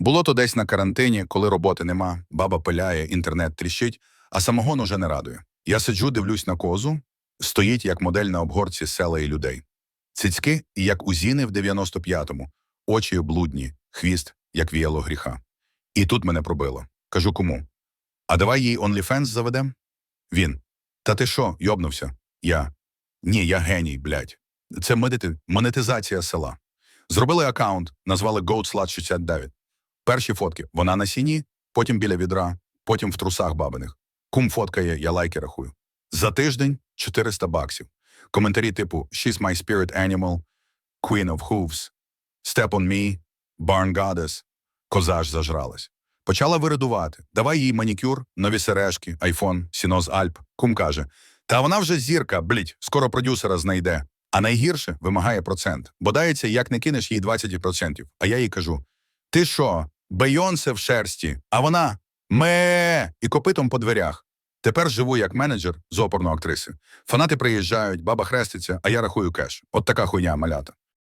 Було то десь на карантині, коли роботи нема, баба пиляє, інтернет тріщить, а самогон уже не радує. Я сиджу, дивлюсь на козу, стоїть як модель на обгорці села і людей. Цицьки, як у Зіни в 95-му, очі блудні, хвіст, як віяло гріха. І тут мене пробило. Кажу кому? А давай їй OnlyFans заведем? Він. Та ти що, йобнувся? Я. Ні, я геній, блядь. Це монетизація села. Зробили аккаунт, назвали GoatSlut69. Перші фотки. Вона на сіні, потім біля відра, потім в трусах бабиних. Кум фоткає, я лайки рахую. За тиждень 400 баксів. Коментарі типу «She's my spirit animal», «Queen of Hooves», «Step on me», «Barn Goddess», «Коза ж зажралась». Почала виридувати. Давай їй манікюр, нові сережки, айфон, сіноз Альп. Кум каже, та вона вже зірка, бліть, скоро продюсера знайде. А найгірше вимагає процент. Бодається, як не кинеш їй 20%. А я їй кажу: ти що, Бейонсе в шерсті, а вона ме і копитом по дверях. Тепер живу як менеджер з оперної актриси. Фанати приїжджають, баба хреститься, а я рахую кеш. От така хуйня малята.